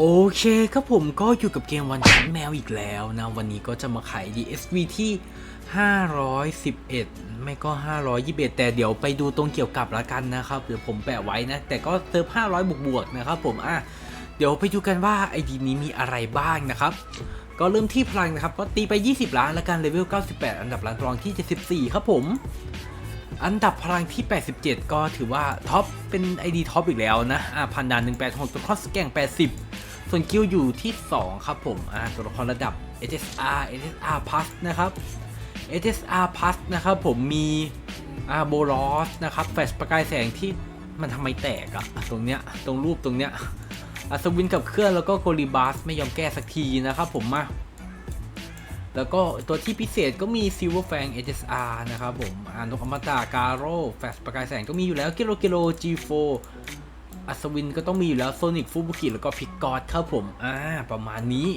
โอเคครับผมก็อยู่กับเกมวันชันแมวอีกแล้วนะ วันนี้ก็จะมาขาย DSV ที่ 511 ไม่ก็ 521 แต่เดี๋ยวไปดูตรงเกี่ยวกับละกันนะครับ เดี๋ยวผมแปะไว้นะ แต่ก็เติม500 บวกบวกๆนะครับผมอะเดี๋ยวไปดูกันว่าไอดีนี้มีอะไรบ้างนะครับ ก็เริ่มที่พลังนะครับ ก็ตีไป 20 ล้านล้วกันเลเวล 98 อันดับล้านรองที่ 74 ครับผมอันดับพลังที่ 87 ก็ถือว่าท็อปเป็น ID ท็อปอีกแล้วนะอ่าพันดาน186ตัวครสแกง80 ส่วนคิวอยู่ที่ 2 ครับผมอ่าตัวละครระดับ HSR HSR Plus นะครับ HSR Plus นะครับผมมีอาโบลอสนะครับแฟลชประกายแสงที่มันทำไมแตกอะตรงเนี้ยตรงรูปตรงเนี้ยอัศวินกับเครื่องแล้วก็โกลิบาสไม่ยอมแก้สักทีนะครับผมมาแล้วก็ตัวที่พิเศษก็มี Silver Fang HSR นะครับผมอ่านกอมตะการโร่แฟลชประกายแสงก็มีอยู่แล้วกิโลกิโล G4 อัศวินก็ต้องมีอยู่แล้วโซนิกฟูบุกิแล้วก็พิกกอดครับผมอ่าประมาณนี้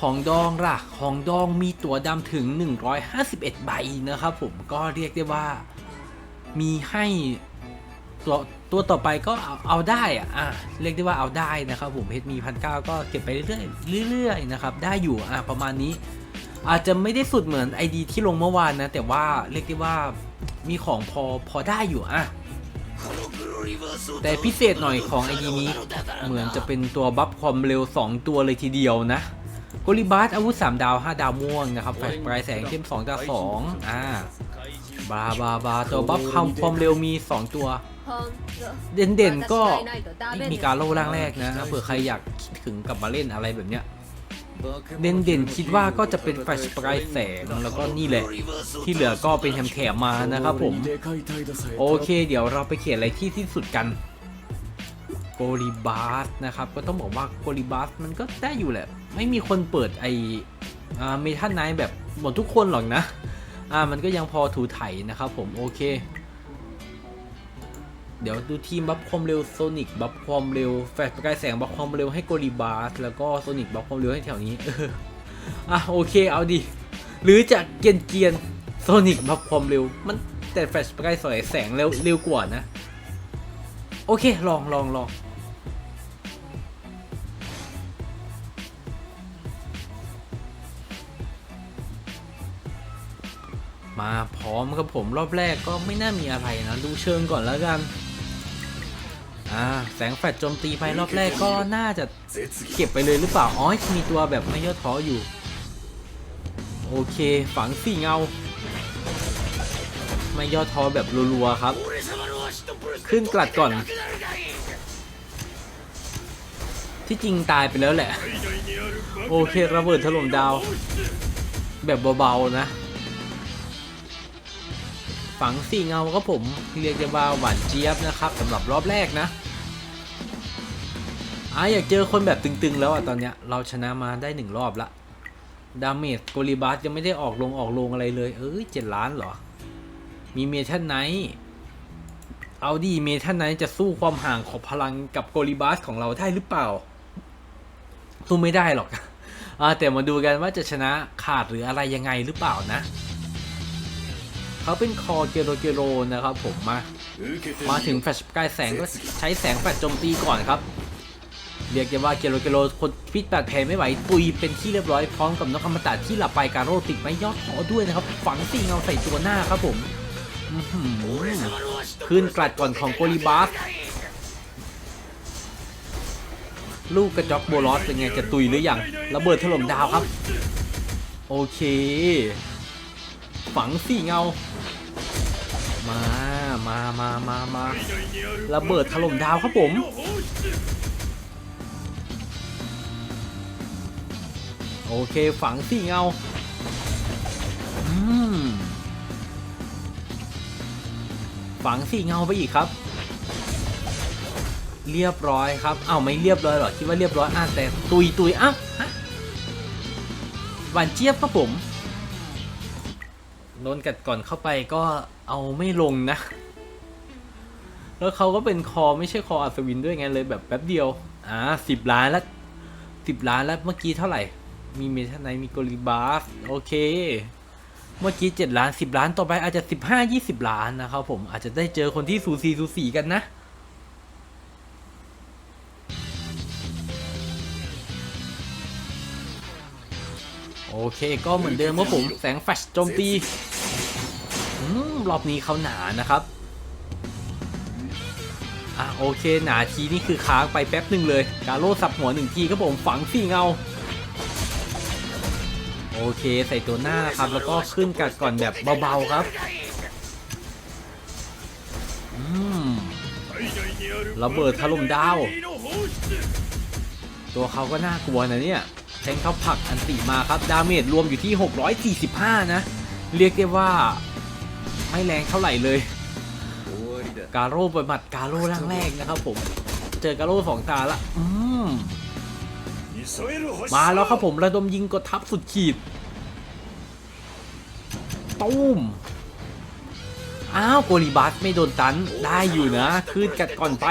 ของดองล่ะ ของดองมีตัวดำถึง 151 ใบนะครับผมก็เรียกได้ว่ามีให้ตัวตัวต่อไปก็เอาเอาได้อะอะเรียกได้ว่าเอาได้นะครับผมเพชรมีพันเก้าก็เก็บไปเรื่อยๆเรื่อยๆนะครับได้อยู่อะประมาณนี้ อาจจะไม่ได้สุดเหมือน ID ที่ลงเมื่อวานนะ แต่ว่าเรียกได้ว่ามีของพอพอได้อยู่อะ แต่พิเศษหน่อยของ ID นี้ เหมือนจะเป็นตัวบัฟความเร็ว 2 ตัวเลยทีเดียวนะโกลิบาสอาวุธ 3 ดาว 5 ดาวม่วงนะครับแฟลชปลายแสงเข้ม2ดาว2อ่าบาบาบาตัวบัฟความความเร็วมี 2 ตัว เด่นเด่นๆก็มีการโล่ร่างแรกนะเผื่อใครอยากคิดถึงกลับมาเล่นอะไรแบบเนี้ย เด่นเด่นๆคิดว่าก็จะเป็นแฟลชปลายแสงแล้วก็นี่แหละ ที่เหลือก็เป็นแถมๆมานะครับผม โอเค เดี๋ยวเราไปเขียนอะไรที่ที่สุดกันโกลิบาสนะครับ ก็ต้องบอกว่าโกลิบาสมันก็ได้อยู่แหละ ไม่มีคนเปิดไออ่าเมทัลไนท์แบบหมดทุกคนหรอกนะ อ่ามันก็ยังพอถูไถนะครับผมโอเค เดี๋ยวดูทีมบัฟความเร็วโซนิกบัฟความเร็วแฟลชประกายแสงบัฟความเร็วให้โกลิบาสแล้วก็โซนิกบัฟความเร็วให้แถวนี้อออะโอเคเอาดิหรือจะเกียนเกียนโซนิกบัฟความเร็ว มันแต่แฟลชประกายแสงเร็วเร็วกว่านะ โอเคลองลองลองมาพร้อมครับผมรอบแรกก็ไม่น่ามีอะไรนะ ดูเชิงก่อนแล้วกัน อ่าแสงแฟลชโจมตีไปรอบแรกก็น่าจะเก็บไปเลยหรือเปล่า อ๋อ มีตัวแบบไม่ย่อท้ออยู่ โอเค ฝังสี่เงา ไม่ย่อท้อแบบรัวๆครับ ขึ้นกลัดก่อน ที่จริงตายไปแล้วแหละ โอเค ระเบิดถล่มดาว แบบเบาๆนะฝังสี่เงาครับผมเรียกได้ว่าหวานเจี๊ยบนะครับสำหรับรอบแรกนะ อะอยากเจอคนแบบตึงๆ แล้วอะตอนเนี้ยเราชนะมาได้หนึ่งรอบละดาเมจโกลิบาสยังไม่ได้ออกลงออกลงอะไรเลย เอ้ยเจ็ดล้านเหรอ มีเมทัลไนท์เอาดีเมทัลไนท์จะสู้ความห่างของพลังกับโกลิบาสของเราได้หรือเปล่า สู้ไม่ได้หรอกอ่าแต่มาดูกันว่าจะชนะขาดหรืออะไรยังไงหรือเปล่านะเขาเป็นคอเกโรเกโรนะครับผมมา มาถึงแฟลชประกายแสงก็ใช้แสงแฟลชโจมตีก่อนครับ เรียกได้ว่าเกโรเกโรคนพิษบาดแผลไม่ไหวตุยเป็นที่เรียบร้อยพร้อมกับนกอมตะที่หลับไปการโรติดไม่ยอดขอด้วยนะครับ ฝังสี่เงาใส่ตัวหน้าครับผมอื้อหือขึ้นกลัดก่อนของโกลิบาสลูกกระจอกโบลอสเป็นไงจะตุยหรือยังระเบิดถล่มดาวครับ โอเค ฝังสี่เงา มามามามามาระเบิดถล่มดาวครับผม โอเคฝังสี่เงาฝังสี่เงาไปอีกครับ เรียบร้อยครับเอ้าไม่เรียบร้อยหรอคิดว่าเรียบร้อยอะแต่ตุยตุยอ้าวฮะหวานเจี๊ยบครับผมโดนกัดก่อนเข้าไปก็เอาไม่ลงนะ แล้วเขาก็เป็นคอไม่ใช่คออัศวินด้วยไงเลยแบบแป๊บเดียว อ่าสิบล้านล้วสิบล้านแล้วเมื่อกี้เท่าไหร่ มีเมทัลไนมีโกลิบาสโอเค เมื่อกี้เจ็ดล้านสิบล้านต่อไปอาจจะสิบห้ายี่สิบล้านนะครับผมอาจจะได้เจอคนที่สูสีสูสีกันนะโอเคก็เหมือนเดิมว่าผมแสงแฟลชโจมตีหืมรอบนี้เขาหนานะครับอะโอเคหนาทีนี่คือค้างไปแป๊บหนึ่งเลย กาโลสับหัวหนึ่งทีครับผมฝังสี่เงา โอเคใส่ตัวหน้านะครับ แล้วก็ขึ้นกัดก่อนแบบเบาๆครับอืมระเบิดถล่มดาว ตัวเขาก็น่ากลัวนะเนี่ยแทงเขาผักอันติมาครับ ดาเมจรวมอยู่ที่ 645 นะ เรียกได้ว่า ไม่แรงเท่าไหร่เลย กาโร่ไปหมัดกาโร่ร่างแรกนะครับผม เจอกาโร่สองตาละ อืม มาแล้วครับผมระดมยิงกดทับสุดขีดตุ้มอ้าวโกลิบัสไม่โดนตันได้อยู่นะคืนกัดก่อนไป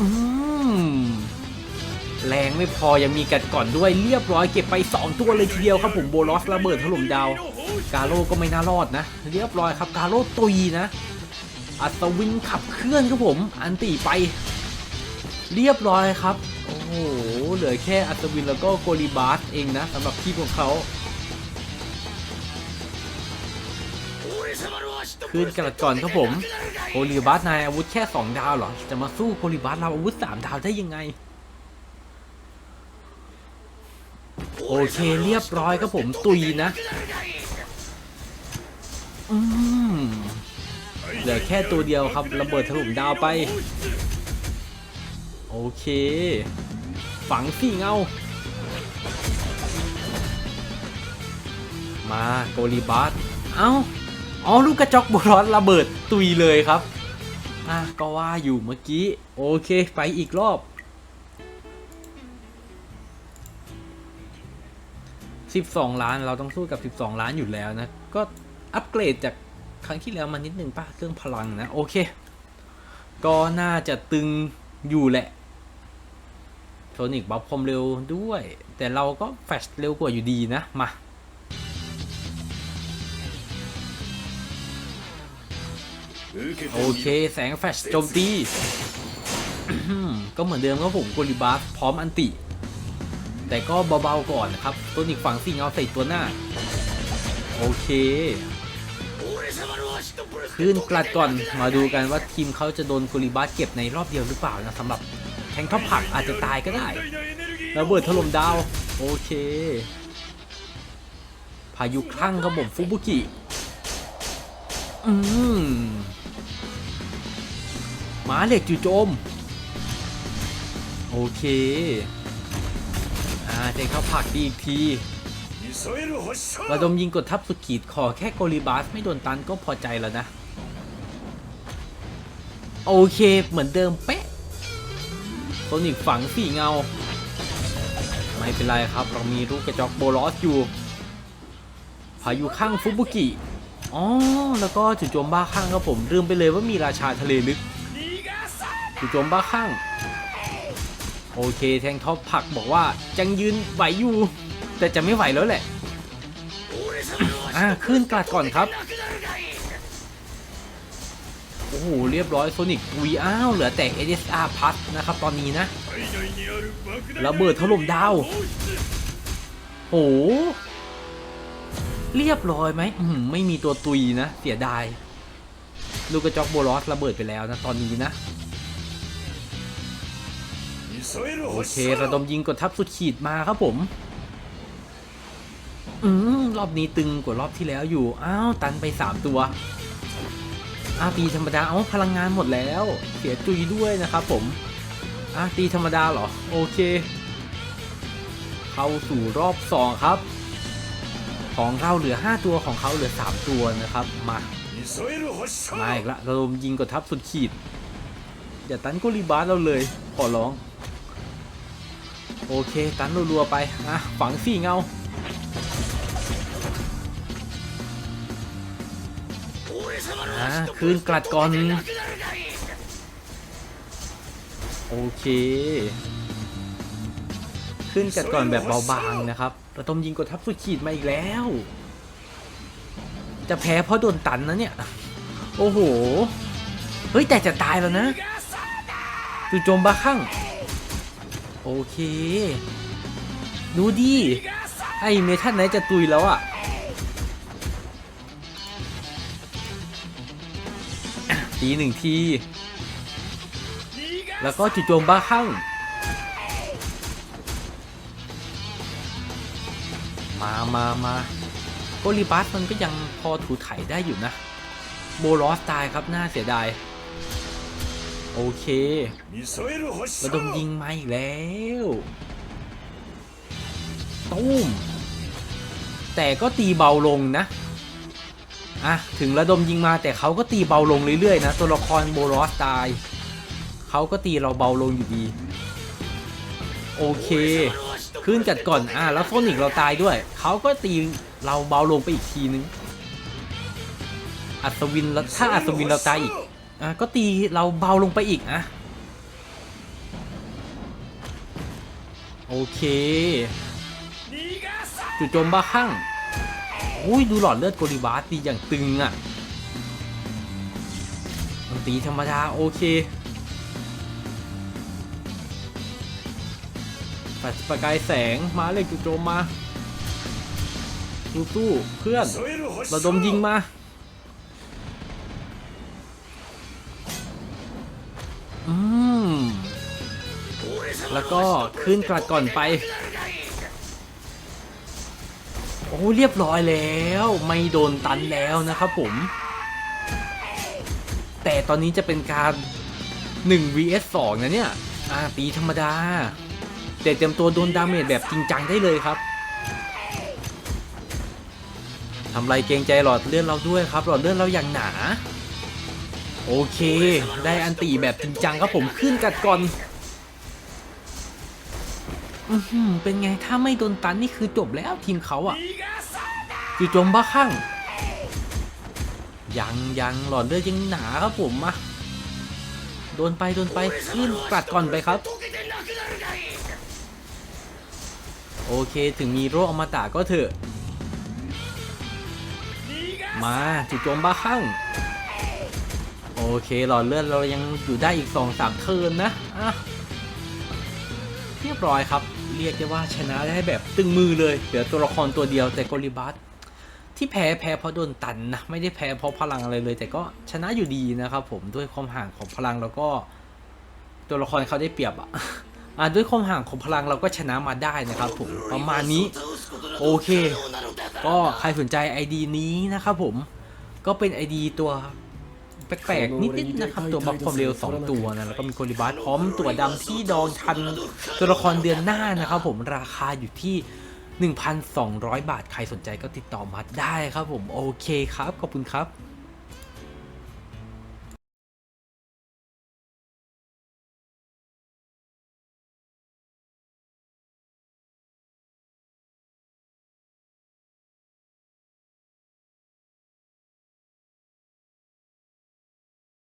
อืมแรงไม่พอยังมีกัดก่อนด้วยเรียบร้อยเก็บไป 2 ตัวเลยทีเดียวครับผมโบลอสระเบิดถล่มดาว กาโร่ก็ไม่น่ารอดนะ เรียบร้อยครับกาโร่ตุยนะ อัศวินขับเคลื่อนครับผม อันตีไป เรียบร้อยครับ โอ้โห เหลือแค่อัศวินแล้วก็โกลิบาสเองนะสำหรับทีมของเขาคืนกระก่อนครับผมโกลิบาสนายอาวุธแค่ 2 ดาวเหรอ จะมาสู้โกลิบาสเราอาวุธ 3 ดาวได้ยังไง โอเคเรียบร้อยครับผมตุยนะอืมเหลือแค่ตัวเดียวครับระเบิดถล่มดาวไป โอเค ฝังสี่เงา มาโกลีบาสเอ้าอ๋อลูกกระจอกบอลระเบิดตุยเลยครับ อะก็ว่าอยู่เมื่อกี้ โอเค ไปอีกรอบ 12 ล้านเราต้องสู้กับ 12 ล้านอยู่แล้วนะ ก็อัปเกรดจากครั้งที่แล้วมานิดนึงป่ะเรื่องพลังนะ โอเค ก็น่าจะตึงอยู่แหละ นิกบัฟความเร็วด้วย แต่เราก็แฟชเร็วกว่าอยู่ดีนะ มาโอเค แสงแฟชโจมตี ก็เหมือนเดิมครับผมโกลิบาสพร้อมอันติ แต่ก็เบาๆก่อนนะครับตัวอีกฝั่งสิ่งเอาใส่ตัวหน้า โอเคขึ้นกลัดก่อนมาดูกันว่าทีมเขาจะโดนโกลิบาสเก็บในรอบเดียวหรือเปล่านะสำหรับ แทงท็อปผักอาจจะตายก็ได้ระเบิดถล่มดาว โอเค พายุคลั่งครับผมฟุบุกิ อืมหมาเหล็กจู่โจม โอเค อ่าเจเขาผักดีอีกทีระดมยิงกดทับสุดขีดขอแค่โกลิบาสไม่โดนตันก็พอใจแล้วนะ โอเคเหมือนเดิมเป๊ะ ซนิกฝังสี่เงา ไม่เป็นไรครับ เรามีลูกกระจอกโบลอสอยู่ พายุข้างฟุบุกิ อ๋อ แล้วก็จู่โจมบ้าข้างครับผมลืมไปเลยว่ามีราชาทะเลลึกจู่โจมบ้าข้าง โอเคแทงท็อปผักบอกว่าจังยืนไหวอยู่ แต่จะไม่ไหวแล้วแหละอ่าขึ้นกลัดก่อนครับ โอ้โห เรียบร้อยโซนิกวีอ้าวเหลือแต่ SSR พัทนะครับตอนนี้นะระเบิดถล่มดาวโอ้โหเรียบร้อยไหมไม่มีตัวตุยนะ เสียดาย ลูกกระจอกโบลอสระเบิดไปแล้วนะ ตอนนี้นะ โอเค ระดมยิงกดทับสุดขีดมาครับผม อืม รอบนี้ตึงกว่ารอบที่แล้วอยู่ อ้าว ตันไป3ตัว อาตีธรรมดา เอาพลังงานหมดแล้ว เสียจุยด้วยนะครับผมอาตีธรรมดาเหรอ โอเค เข้าสู่รอบ2ครับ ของเราเหลือ 5 ตัวของเขาเหลือ 3 ตัวนะครับ มา มาอีกละระดมยิงกดทับสุดขีด อย่าตันโกลิบาสเราเลย ขอร้อง โอเค ตันรัวๆไป อะ ฝังสี่เงา อะคืนกลัดก่อน โอเค ขึ้นกัดก่อนแบบเบาบางนะครับระดมยิงกดทับสุดขีดมาอีกแล้ว จะแพ้เพราะโดนตันนะเนี่ย โอ้โห เฮ้ยแต่จะตายแล้วนะจู่โจมบ้าข้างโอเค ดูดิไอเมทัลไหนจะตุยแล้วอะ่ะ ตีหนึ่งที แล้วก็จู่โจมบ้าคลั่งมามามาโกลิบัสมันก็ยังพอถูไถได้อยู่นะ โบลอสตายครับน่าเสียดาย โอเคระดมยิงมาอีกแล้วตุ้มแต่ก็ตีเบาลงนะ อะถึงระดมยิงมาแต่เขาก็ตีเบาลงเรื่อยๆนะตัวละครโบรอสตายเขาก็ตีเราเบาลงอยู่ดีโอเคขึ้นจัดก่อนอะแล้วโฟนิกเราตายด้วยเขาก็ตีเราเบาลงไปอีกทีนึงอัศวินแล้วถ้าอัศวินเราตายอีกอะก็ตีเราเบาลงไปอีกอะโอเคจุดโจมบ้าคลั่ง อุ้ยดูหลอดเลือดโกลิบาสตีอย่างตึงอะตีธรรมดาโอเคปัดประกายแสงมาเล็กจุโจมมาสู้ๆเพื่อนระดมยิงมาอืมแล้วก็ขึ้นกลัดก่อนไป เรียบร้อยแล้ว ไม่โดนตันแล้วนะครับผม แต่ตอนนี้จะเป็นการ1 vs 2 นะเนี่ยอ่าตีธรรมดา แต่เตรียมตัวโดนดาเมจแบบจริงจังได้เลยครับทำไรเกรงใจหลอดเลือดเราด้วยครับ หลอดเลือดเราอย่างหนา โอเค ได้อันตีแบบจริงจังครับผมขึ้นกัดก่อนอืเป็นไงถ้าไม่โดนตันนี่คือจบแล้วทีมเขาอะ จู่โจมบ้าคลั่งยังยังหลอดเลือดยังหนาครับผมมาโดนไปโดนไปขึ้นกลัดก่อนไปครับ โอเคถึงมีโรคอมตะก็เถอะ มาจู่โจมบ้าคลั่งโอเคหลอดเลือดเรายังอยู่ได้อีก2อสามเทินนะอะเรียบร้อยครับ เรียกได้ว่าชนะได้แบบตึงมือเลย เหลือตัวละครตัวเดียวแต่โกลิบัส ที่แพ้แพ้เพราะโดนตันนะ ไม่ได้แพ้เพราะพลังอะไรเลย แต่ก็ชนะอยู่ดีนะครับผมด้วยความห่างของพลังแล้วก็ ตัวละครเขาได้เปรียบอะอะด้วยความห่างของพลังเราก็ชนะมาได้นะครับผมประมาณนี้ โอเค ก็ใครสนใจ ID นี้นะครับผมก็เป็น ID ตัวแปลกๆนิดๆนะครับ ตัวบัฟความเร็ว 2 ตัวนะแล้วก็มีโกลิบัสพร้อมตัวดำที่ดองทันตัวละครเดือนหน้านะครับผมราคาอยู่ที่ 1,200 บาท ใครสนใจก็ติดต่อมาได้ครับผม โอเคครับ ขอบคุณครับ